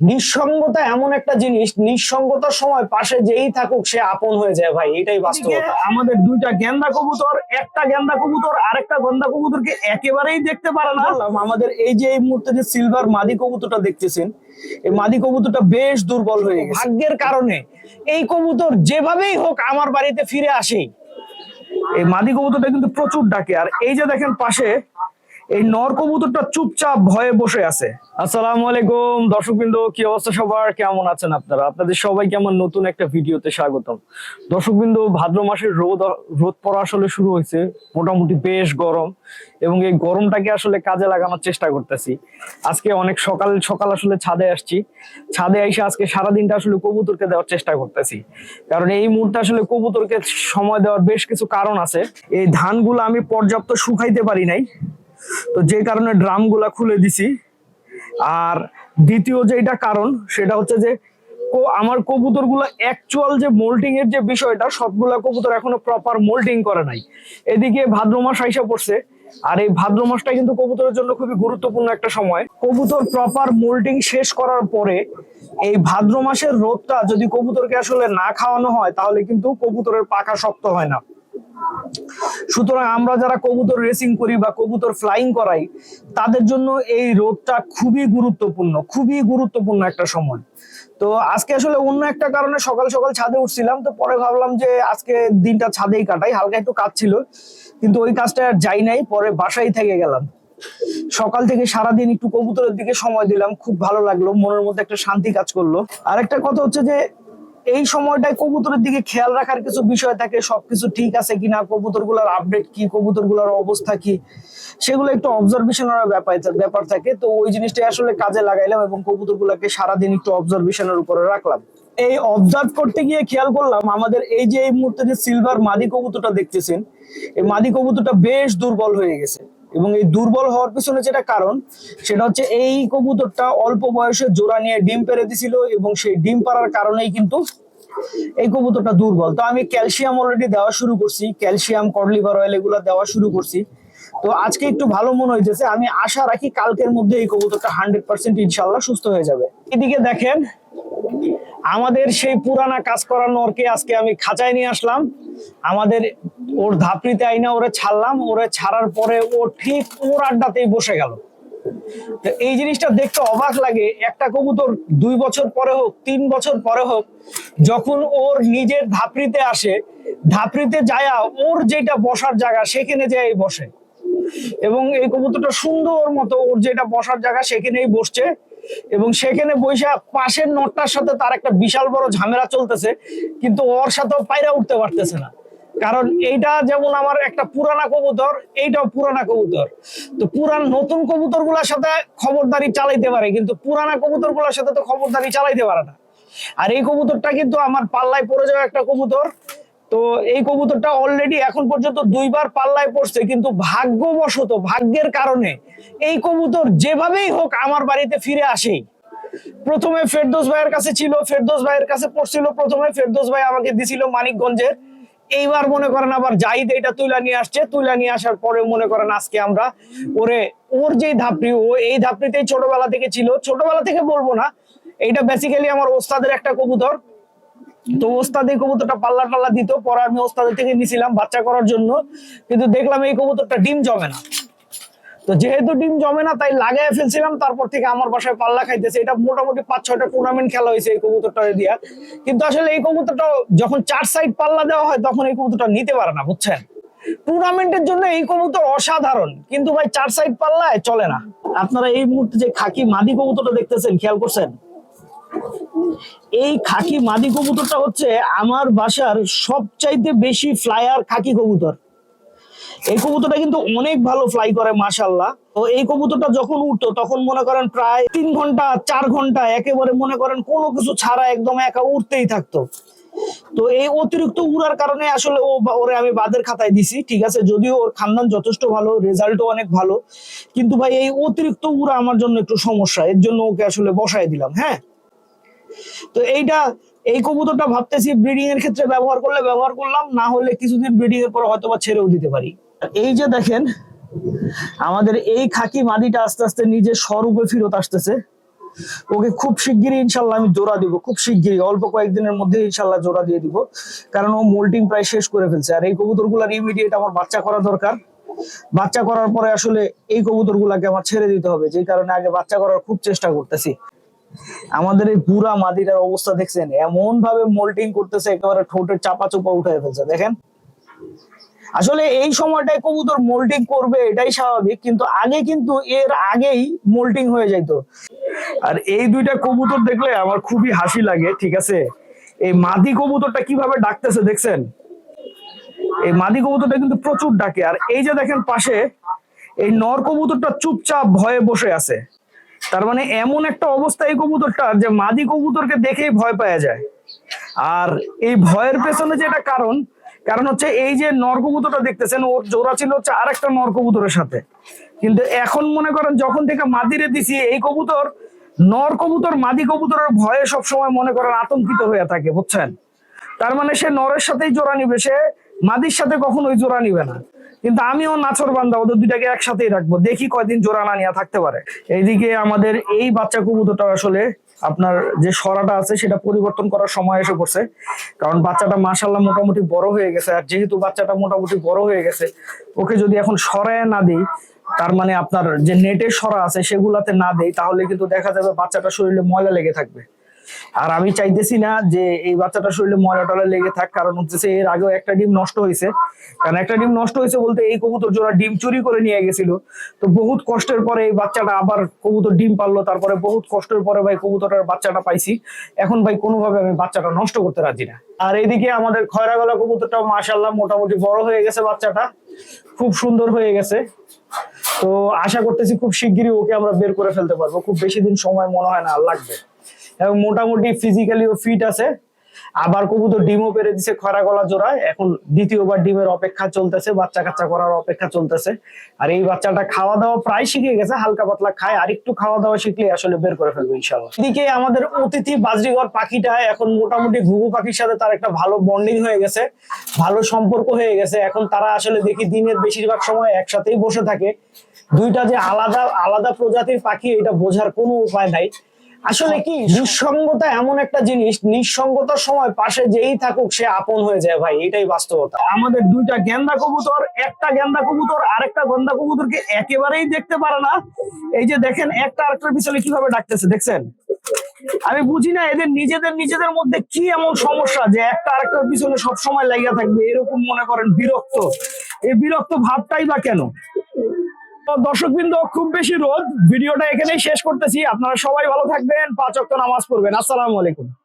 নিঃসঙ্গতা এমন একটা জিনিস নিঃসঙ্গতার সময় পাশে যেই থাকুক সে আপন হয়ে যায় ভাই এটাই বাস্তবতা। আমাদের দুইটা গেন্দা কবুতর একটা গেন্দা কবুতর আরেকটা গেন্দা কবুতরকে একেবারেই দেখতে পারে না। আমাদের এই যে এই মুহূর্তে যে সিলভার মাদি কবুতরটা দেখতেছেন এই মাদি কবুতরটা বেশ দুর্বল হয়ে গেছে। ভাগ্যের কারণে। এই কবুতর যেভাবেই হোক আমার বাড়িতে ফিরে আসেই। এই মাদি কবুতরটা কিন্তু প্রচুর ডাকে। আর এই যে দেখেন পাশে এই নর কবুতরটা চুপচাপ ভয়ে বসে আছে। আসসালামু আলাইকুম, দর্শকবৃন্দ, কি অবস্থা সবার? কেমন আছেন আপনারা? আপনাদের সবাইকে আমার নতুন একটা ভিডিওতে স্বাগতম। দর্শকবৃন্দ, ভাদ্র মাসের রোদ রোদ পড়া আসলে শুরু হয়েছে। মোটামুটি বেশ গরম এবং এই গরমটাকে আসলে কাজে লাগানোর চেষ্টা করতেছি। আজকে অনেক সকাল সকাল আসলে ছাদে আসছি। ছাদে এসে আজকে সারাদিনটা আসলে কবুতরকে দেওয়ার চেষ্টা করতেছি। কারণ এই মুহূর্তে আসলে কবুতরকে সময় দেওয়ার বেশ কিছু কারণ আছে। এই ধানগুলো আমি পর্যাপ্ত শুকাইতে পারি নাই। তো যে কারণে ড্রামগুলা খুলে দিছি। আর দ্বিতীয় যেটা কারণ, সেটা হচ্ছে যে আমার কবুতরগুলো অ্যাকচুয়াল যে মোল্টিং এর যে বিষয়টা, সবগুলা কবুতর এখনও প্রপার মোল্টিং করে নাই। এদিকে ভাদ্র মাস আইসা পড়ছে, আর এই ভাদ্র মাসটা কিন্তু কবুতরের জন্য খুবই গুরুত্বপূর্ণ একটা সময়। কবুতর প্রপার মোল্টিং শেষ করার পরে এই ভাদ্র মাসের রোদটা যদি কবুতরকে আসলে না খাওয়ানো হয়, তাহলে কিন্তু কবুতরের পাখা শক্ত হয় না। সুতরাং আমরা যারা কবুতর রেসিং করি বা কবুতর ফ্লাইং করাই, তাদের জন্য এই রোদটা খুবই গুরুত্বপূর্ণ খুবই গুরুত্বপূর্ণ একটা সময়। তো আজকে আসলে অন্য একটা কারণে সকাল সকাল ছাদে উঠছিলাম, তো পরে ভাবলাম যে আজকে দিনটা ছাদেই কাটাই, হালকা একটু কাজ ছিল, কিন্তু ওই কাজটা আর যাই নাই, পরে বাসায় থেকে গেলাম। সকাল থেকে সারাদিন একটু কবুতরের দিকে সময় দিলাম, খুব ভালো লাগল, মনের মধ্যে একটা শান্তি কাজ করল। আর একটা কথা হচ্ছে যে এই সময়টায় কবুতরের দিকে খেয়াল রাখার কিছু বিষয় থাকে, সবকিছু ঠিক আছে কিনা কবুতরগুলার আপডেট কি কবুতরগুলার অবস্থা কি, সেগুলো একটু অবজারভেশনের ব্যাপার ব্যাপার থাকে। তো ওই জিনিসটাই আসলে কাজে লাগাইলাম এবং কবুতর গুলাকে সারাদিন একটু অবজারভেশনের উপরে রাখলাম। এই অবজার্ভ করতে গিয়ে খেয়াল করলাম, আমাদের এই যে এই মুহূর্তে যে সিলভার মাদি কবুতরটা দেখতেছেন, এই মাদি কবুতরটা বেশ দুর্বল হয়ে গেছে। এবং এই দুর্বল হওয়ার পিছনে যেটা কারণ, সেটা হচ্ছে এই কবুতরটা অল্প বয়সে জোড়া নিয়ে ডিম পেরে দিছিল এবং সেই ডিম পাড়ার কারণেই কিন্তু এই কবুতরটা দুর্বল। তো আমি ক্যালসিয়াম অলরেডি দেওয়া শুরু করছি, ক্যালসিয়াম কডলিভার অয়েল এগুলো দেওয়া শুরু করছি। তো আজকে একটু ভালো মনে হইতেছে, আমি আশা রাখি কালকের মধ্যে এই কবুতরটা হান্ড্রেড পার্সেন্ট ইনশাল্লাহ সুস্থ হয়ে যাবে। এদিকে দেখেন, আমাদের সেই পুরানা কাজ করার নরকে আজকে আমি খাঁচায় নিয়ে আসলাম। আমাদের ওর ধাপড়িতে আইনা ওরে ছাড়লাম, ওরে ছাড়ার পরে ও ঠিক ওর আড্ডাতেই বসে গেল। এই জিনিসটা দেখতে অবাক লাগে। একটা কবুতর দুই বছর পরে হোক, তিন বছর পরে হোক, যখন ওর নিজের ধাপড়িতে আসে, ধাপড়িতে যায়া ওর যেটা বসার জায়গা সেখানে যাই বসে। এবং এই কবুতরটা সুন্দর মতো ওর যেটা বসার জায়গা সেখানেই বসছে। এবং সেখানে বৈশা পাশের নটটার সাথে তার একটা বিশাল বড় ঝামেলা চলতেছে, কিন্তু ওর সাথেও পায়রা উঠতে পারতেছে না। কারণ এইটা যেমন আমার একটা পুরানা কবুতর, এইটাও পুরানা কবুতর। তো পুরান নতুন কবুতরগুলার সাথে খবরদারি চালাইতে পারে, কিন্তু পুরানা কবুতরগুলার সাথে তো খবরদারি চালাইতে পারে না। আর এই কবুতরটা কিন্তু আমার পাল্লায় পড়ে যাওয়া একটা কবুতর। তো এই কবুতরটা অলরেডি এখন পর্যন্ত দুইবার পাল্লায় পড়ছে, কিন্তু ভাগ্যবশত, ভাগ্যের কারণে এই কবুতর যেভাবেই হোক আমার বাড়িতে ফিরে আসেই। প্রথমে ফেরদোস ভাইয়ের কাছে ছিল, ফেরদোস ভাইয়ের কাছে পড়ছিল, প্রথমে ফেরদোস ভাই আমাকে দিছিল মানিকগঞ্জের এইবার মনে করেন আবার জাহিদ এটা তুলা নিয়ে আসছে তুলা নিয়ে আসার পরে মনে করেন আজকে আমরা ওরে, ওর যে ধাপড়ি, ও এই ধাপড়িতেই ছোটবেলা থেকে ছিল। ছোটবেলা থেকে বলব না, এইটা বেসিক্যালি আমার ওস্তাদের একটা কবুতর। তো ওস্তাদ এই কবুতরটা পাল্লা টাল্লা দিত, পরে আমি ওস্তাদের থেকে নিছিলাম বাচ্চা করার জন্য। কিন্তু দেখলাম এই কবুতরটা ডিম জমে না। তো যেহেতু ডিম জমে না, তাই লাগাই ফেলছিলাম। তারপর থেকে আমার বাসায় পাল্লা খাইতেছে। এটা মোটামুটি পাঁচ, ছয়টা টুর্নামেন্ট খেলা হয়েছে এই কবুতরটা দিয়া। কিন্তু আসলে এই কবুতরটা যখন চার সাইড পাল্লা দেওয়া হয়, তখন এই কবুতরটা নিতে পারে না, বুঝছেন? টুর্নামেন্টের জন্য এই কবুতর অসাধারণ। কিন্তু ভাই, চার সাইড পাল্লায় চলে না। আপনারা এই মুহূর্তে যে খাকি মাদি কবুতরটা দেখতেছেন, খেয়াল করছেন? এই খাকি মাদি কবুতরটা হচ্ছে আমার বাসার সবচাইতে বেশি ফ্লায়ার খাকি কবুতর। এই কবুতরটা কিন্তু অনেক ভালো ফ্লাই করে মাশাল্লাহ তো এই কবুতরটা যখন উঠতো, তখন মনে করেন প্রায় তিন ঘণ্টা, চার ঘণ্টা একেবারে মনে করেন কোনো কিছু ছাড়া একদম একা উঠতেই থাকতো। তো এই অতিরিক্ত উড়ার কারণে আসলে ও ওরে আমি বাদের খাতায় দিছি, ঠিক আছে? যদিও ওর খানদান যথেষ্ট ভালো রেজাল্টও অনেক ভালো। কিন্তু ভাই, এই অতিরিক্ত উড়া আমার জন্য একটু সমস্যা, এর জন্য ওকে আসলে বসায় দিলাম হ্যাঁ? তো এইটা, এই কবুতরটা ভাবতেছি ব্রিডিং এর ক্ষেত্রে ব্যবহার করলে ব্যবহার করলাম, না হলে কিছুদিন ব্রিডিং এর পর হয়তো বা ছেড়েও দিতে পারি। এই যে দেখেন, আমাদের এই খাকি মাদিটা আস্তে আস্তে নিজের স্বরূপে ফিরত আসতেছে। ওকে খুব শিগগিরই ইনশাল্লাহ আমি জোড়া দিব, খুব শিগগিরই, অল্প কয়েকদিনের মধ্যে ইনশাল্লাহ জোড়া দিয়ে দিব। কারণ ও মোল্টিং প্রায় শেষ করে ফেলছে, আর এই কবুতরগুলার ইমিডিয়েট আমার বাচ্চা করা দরকার। বাচ্চা করার পরে আসলে এই কবুতর গুলাকে আমার ছেড়ে দিতে হবে যে কারণে আগে বাচ্চা করার খুব চেষ্টা করতেছি। আমাদের এই পুরা মাদিটার অবস্থা দেখছেন এমন ভাবে মোল্টিং করতেছে, একেবারে ঠোঁটের চাপা চোপা উঠে ফেলছে, দেখেন। আসলে এই সময়টায় কবুতর মোল্টিং করবে, এটাই স্বাভাবিক, কিন্তু আগে কিন্তু এর আগেই মোল্টিং হয়ে যেত আর এই দুইটা কবুতর দেখলে আমার খুবই হাসি লাগে, ঠিক আছে? এই মাদি কবুতরটা কীভাবে ডাকতেছে দেখছেন? এই মাদি কবুতরটা কিন্তু প্রচুর ডাকে, আর এই যে দেখেন পাশে, এই নর কবুতরটা চুপচাপ ভয়ে বসে আছে। তার মানে এমন একটা অবস্থা এই কবুতরটা যে মাদি কবুতরকে দেখেই ভয় পাওয়া যায়। আর এই ভয়ের পেছনে যেটা কারণ কারণ হচ্ছে এই যে নর কবুতরটা দেখতেছেন, ওর জোড়া ছিল হচ্ছে আরেকটা নর কবুতরের সাথে। কিন্তু এখন মনে করেন যখন থেকে মাদিরে দিছি, এই কবুতর নর কবুতর মাদি কবুতরের ভয়ে সবসময় মনে করেন আতঙ্কিত হয়ে থাকে, বুঝছেন? তার মানে সে নরের সাথেই জোড়া নিবে, সে মাদির সাথে কখনোই জোড়া নিবে না। কিন্তু আমিও নাছর বান্ধা ওদের দুইটাকে একসাথেই রাখব, দেখি কয়দিন জোড়া না নিয়ে থাকতে পারে। এইদিকে আমাদের এই বাচ্চা কবুতরটা আসলে আপনার যে সরাটা আছে সেটা পরিবর্তন করার সময় এসে পড়ছে। কারণ বাচ্চাটা মাসাল্লাহ মোটামুটি বড় হয়ে গেছে, আর যেহেতু বাচ্চাটা মোটামুটি বড় হয়ে গেছে, ওকে যদি এখন সরায় না দিই, তার মানে আপনার যে নেটের সরা আছে সেগুলাতে না দেই, তাহলে কিন্তু দেখা যাবে বাচ্চাটা শরীরে ময়লা লেগে থাকবে। আর আমি চাইতেছি না যে এই বাচ্চাটা শরীরে ময়লা টলা লেগে থাক, কারণ হচ্ছে এর আগেও একটা ডিম নষ্ট হয়েছে। কারণ একটা ডিম নষ্ট হয়েছে বলতে এই কবুতর জোড়া ডিম চুরি করে নিয়ে গেছিল। তো বহুত কষ্টের পরে এই বাচ্চাটা আবার কবুতর ডিম পারল তারপরে বহুত কষ্টের পরে ভাই কবুতরের বাচ্চাটা পাইছি। এখন ভাই কোনোভাবে আমি বাচ্চাটা নষ্ট করতে রাজি না। আর এইদিকে আমাদের খয়রা গলা কবুতরটাও মাশাল্লাহ মোটামুটি বড় হয়ে গেছে বাচ্চাটা। খুব সুন্দর হয়ে গেছে। তো আশা করতেছি খুব শিগগিরই ওকে আমরা বের করে ফেলতে পারব। খুব বেশি দিন সময় মনে হয় না লাগবে। এবং মোটামুটি ফিজিক্যালিও ফিট আছে। আবার কবুতর ডিমও পেরে দিছে খরা গলা জোড়ায়। এখন দ্বিতীয়বার ডিমের অপেক্ষা চলতেছে বাচ্চা কাচ্চা করার অপেক্ষা চলতেছে। আর এই বাচ্চাটা খাওয়া দাওয়া প্রায় শিখে গেছে, হালকা পাতলা খায়। আর একটু খাওয়া দাওয়া শিখলে আসলে বের করে ফেলবে ইনশাল্লাহ এদিকে আমাদের অতিথি বাজরিঘর পাখিটা এখন মোটামুটি ঘুঘু পাখির সাথে তার একটা ভালো বন্ডিং হয়ে গেছে, ভালো সম্পর্ক হয়ে গেছে। এখন তারা আসলে দেখি দিনের বেশিরভাগ সময় একসাথেই বসে থাকে। দুইটা যে আলাদা আলাদা প্রজাতির পাখি, এটা বোঝার কোনো উপায় নাই। আসলে কি নিঃসঙ্গতা এমন একটা জিনিস নিঃসঙ্গতার সময় পাশে যেই থাকুক সে আপন হয়ে যায় ভাই এটাই বাস্তবতা। আমাদের দুইটা গেন্দা কবুতর একটা গেন্দা কবুতর আরেকটা গন্দা কবুতরকে একেবারেই দেখতে পারে না। এই যে দেখেন একটা আরেকটার পিছনে কীভাবে ডাকতেছে দেখছেন? আমি বুঝি না এদের নিজেদের নিজেদের মধ্যে কি এমন সমস্যা যে একটা আরেকটার পিছনে সব সময় লাগিয়া থাকবে? এরকম মনে করেন বিরক্ত। এই বিরক্ত ভাবটাই বা কেন? দর্শকবৃন্দ, খুব বেশি রোদ। ভিডিওটা এখানেই শেষ করতেছি। আপনারা সবাই ভালো থাকবেন। পাঁচ অক্ট নামাজ পড়বেন। আসসালামু আলাইকুম।